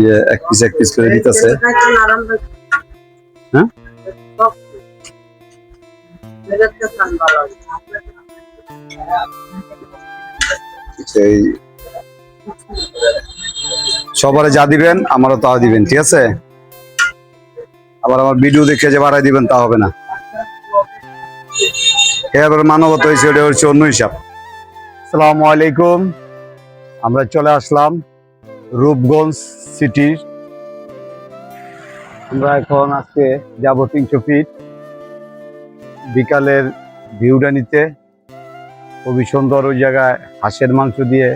ইয়ে এক করে দিতেছে। হ্যাঁ? সবারে যা দিবেন, আমারও তা দিবেন, ঠিক আছে? আবার আমার ভিডিও দেখে যে বাড়াই দিবেন, তা হবে না। এবার মানবতা হয়েছে, ওটা হচ্ছে অন্য হিসাব আসসালামু আলাইকুম। আমরা চলে আসলাম। রূপগঞ্জ সিটির। আমরা এখন আজকে যাব তিনশো ফিট। বিকালের ভিউটা নিতে। খুবই সুন্দর ওই জায়গায় হাঁসের মাংস দিয়ে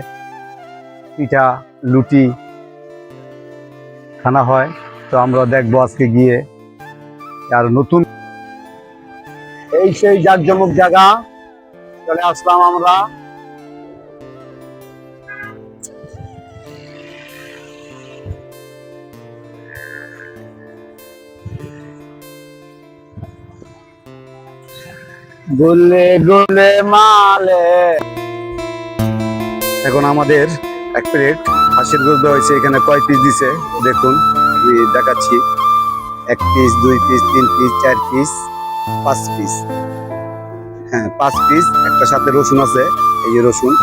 পিঠা, লুটি খানা হয়। তো আমরা দেখব আজকে গিয়ে আর নতুন এই সেই জাকজমক জায়গা। চলে আসলাম আমরা। গুলে গুলে মালে। এখন আমাদের এক প্লেট হাসির দেওয়া হয়েছে, এখানে কয় পিস দিছে? দেখুন, আমি দেখাচ্ছি। এক পিস দুই পিস তিন পিস চার পিস পাঁচ পিস হ্যাঁ পাঁচ পিস একটা সাথে রসুন আছে, এই যে রসুন।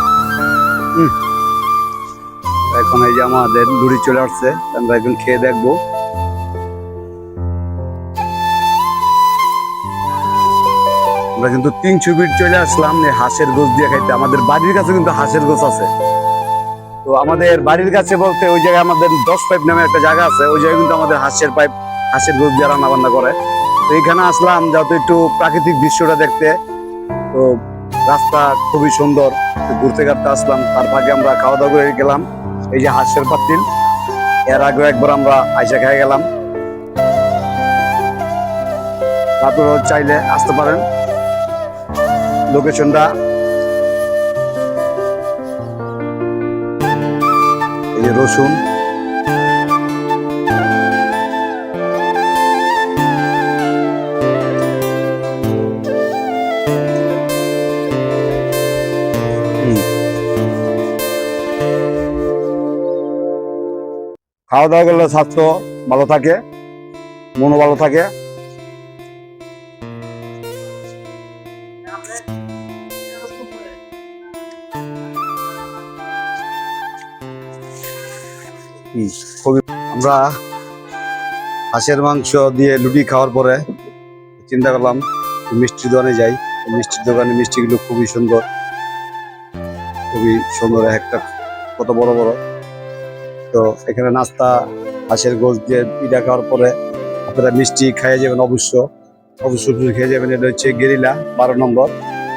এখন এই যে আমাদের লুড়ি চলে আসছে, আমরা এখন খেয়ে দেখব। আমরা কিন্তু তিনশো ফিট চলে আসলাম হাঁসের গোছ দিয়ে খাইতে। আমাদের বাড়ির কাছে কিন্তু হাঁসের গোছ আছে। তো আমাদের বাড়ির কাছে বলতে ওই জায়গায় আমাদের দশ পাইপ নামে একটা জায়গা আছে, ওই জায়গায় কিন্তু আমাদের হাঁসের পাইপ, হাঁসের গোছ দিয়ে রান্না বান্না করে। তো এখানে আসলাম যাতে একটু প্রাকৃতিক দৃশ্যটা দেখতে। তো রাস্তা খুবই সুন্দর ঘুরতে ঘাটতে আসলাম। তার ফাঁকে আমরা খাওয়া দাওয়া করে গেলাম, এই যে হাঁসের পাতিল। এর আগে একবার আমরা আইসা খেয়ে গেলাম। আপনারাও চাইলে আসতে পারেন। লোকেশনটা। এই যে রসুন। খাওয়া দাওয়া করলে স্বাস্থ্য ভালো থাকে মনও ভালো থাকে। আমরা হাঁসের মাংস দিয়ে লুটি খাওয়ার পরে চিন্তা করলাম মিষ্টির দোকানে যাই। মিষ্টির দোকানে মিষ্টিগুলো খুবই সুন্দর খুবই সুন্দর একটা, কত বড় বড়। তো এখানে নাস্তা, হাঁসের গোস দিয়ে পিঠা খাওয়ার পরে আপনারা মিষ্টি খাইয়ে যাবেন অবশ্য অবশ্যই খেয়ে যাবেন। এটা হচ্ছে গেরিলা, বারো নম্বর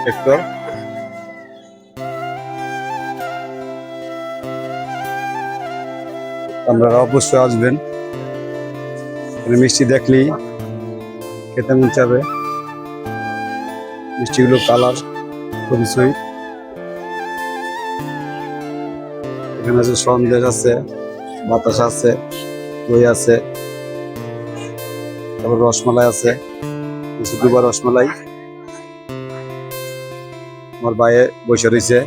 সেক্টর আপনারা অবশ্যই আসবেন। মিষ্টি দেখলেই খেতে মন চাবে। মিষ্টিগুলো কালার খুবই সুইট এখানে আছে সন্দেশ আছে, বাতাস আছে, দই আছে, তারপর রসমালাই আছে, দুবার রসমালাই। আমার বাইরে বসে রয়েছে।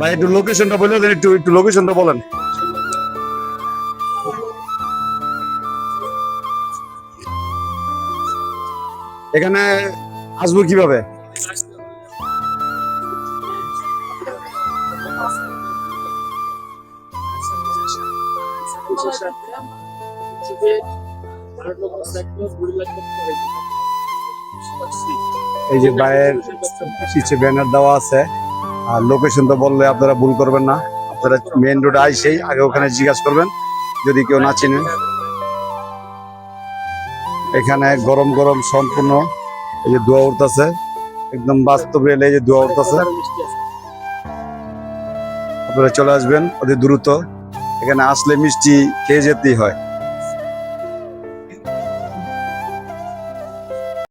ভাই একটু লোকেশনটা বলে দেন একটু একটু লোকেশনটা বলেন। এখানে আসব কীভাবে? এই যে বাইরের ব্যানার দেওয়া আছে। আর লোকেশন তো বললে আপনারা ভুল করবেন না। আপনারা মেন রোডে আইসেই আগে ওখানে জিজ্ঞাসা করবেন, যদি কেউ না চিনেন। এখানে গরম গরম সম্পূর্ণ, এই যে দোয়া উঠতেছে, একদম বাস্তব রেলে এই যে দোয়া উঠতেছে। আপনারা চলে আসবেন অতি দ্রুত। এখানে আসলে মিষ্টি খেয়ে যেতেই হয়।